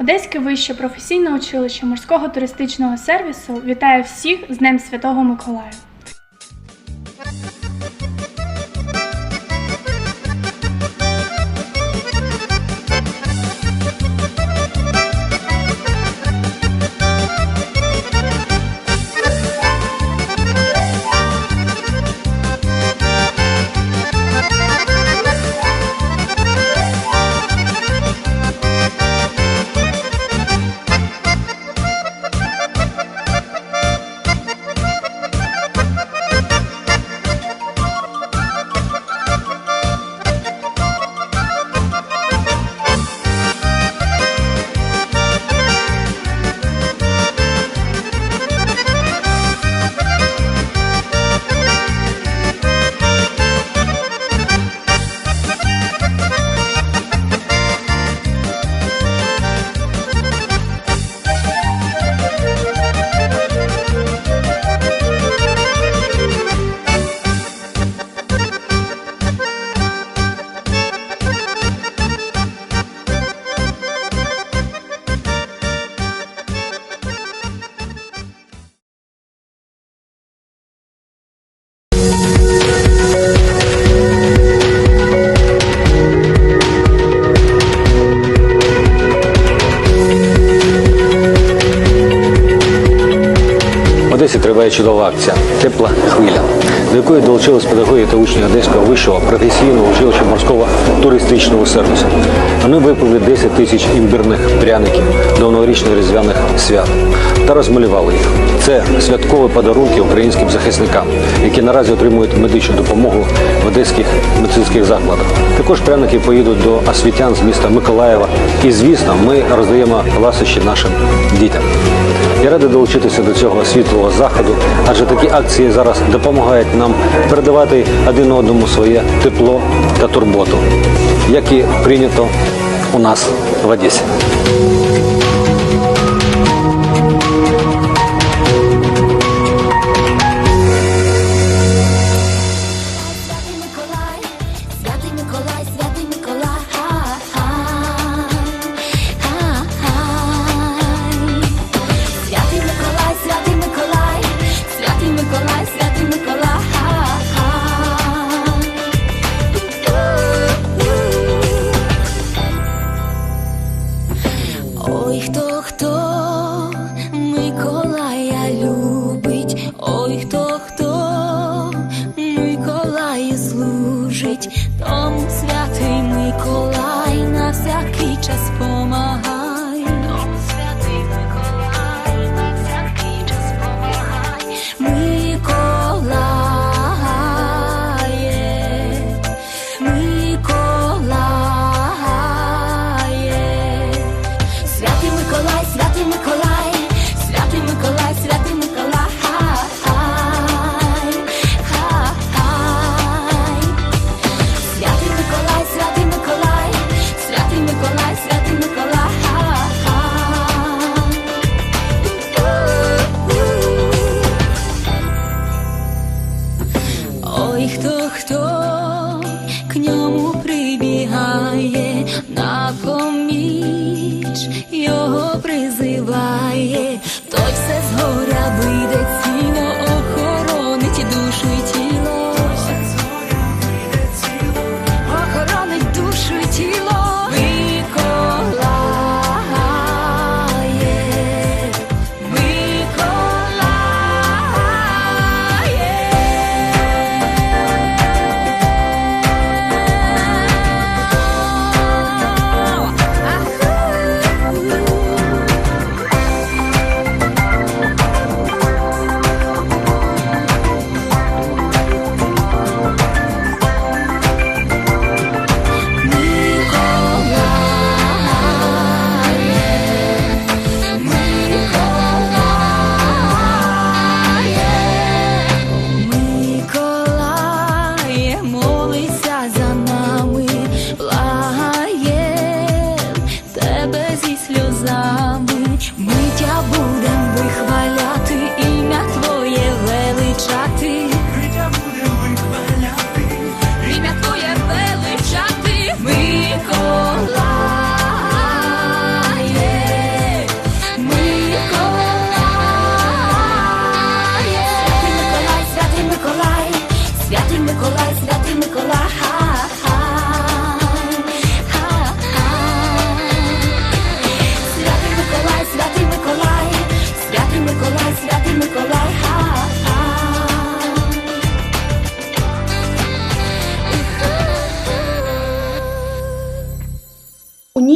Одеське вище професійне училище морського туристичного сервісу вітає всіх з Днем Святого Миколая. Чудова акція Тепла хвиля, до якої долучились педагоги та учні Одеського вищого професійного училища морського туристичного сервісу. Вони випили 10 тисяч імбірних пряників до новорічних різдвяних свят та розмалювали їх. Це святкові подарунки українським захисникам, які наразі отримують медичну допомогу в одеських медицинських закладах. Також пряники поїдуть до освітян з міста Миколаєва. І звісно, ми роздаємо ласощі нашим дітям. Я радий долучитися до цього світлого заходу, адже такі акції зараз допомагають нам передавати один одному своє тепло та турботу, як і прийнято у нас в Одесі. Хто хто Миколая любить, ой, хто хто Миколаю служить, тому святий Миколай на всякий час помагай. Ой, хто хто к ньому прибігає, на поміч його призиває,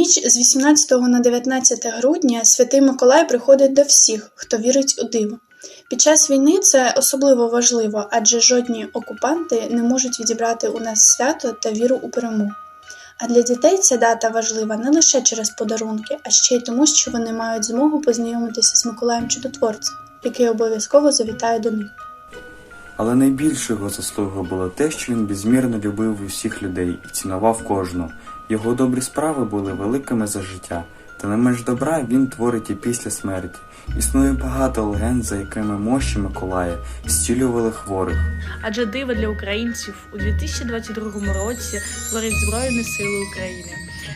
ніч з 18 на 19 грудня святий Миколай приходить до всіх, хто вірить у диво. Під час війни це особливо важливо, адже жодні окупанти не можуть відібрати у нас свято та віру у перемогу. А для дітей ця дата важлива не лише через подарунки, а ще й тому, що вони мають змогу познайомитися з Миколаєм Чудотворцем, який обов'язково завітає до них. Але найбільшою його заслугою було те, що він безмірно любив усіх людей і цінував кожного. Його добрі справи були великими за життя, та не менш добра він творить і після смерті. Існує багато легенд, за якими мощі Миколая зцілювали хворих. Адже диво для українців у 2022 році творить Збройні Сили України.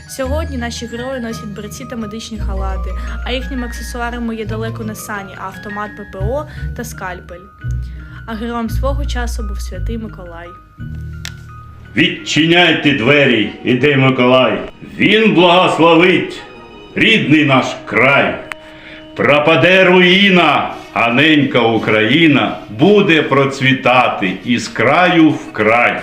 Сьогодні наші герої носять берці та медичні халати, а їхніми аксесуарами є далеко не сані, а автомат ППО та скальпель. А героєм свого часу був святий Миколай. Відчиняйте двері, іде Миколай. Він благословить рідний наш край. Пропаде руїна, а ненька Україна буде процвітати із краю в край.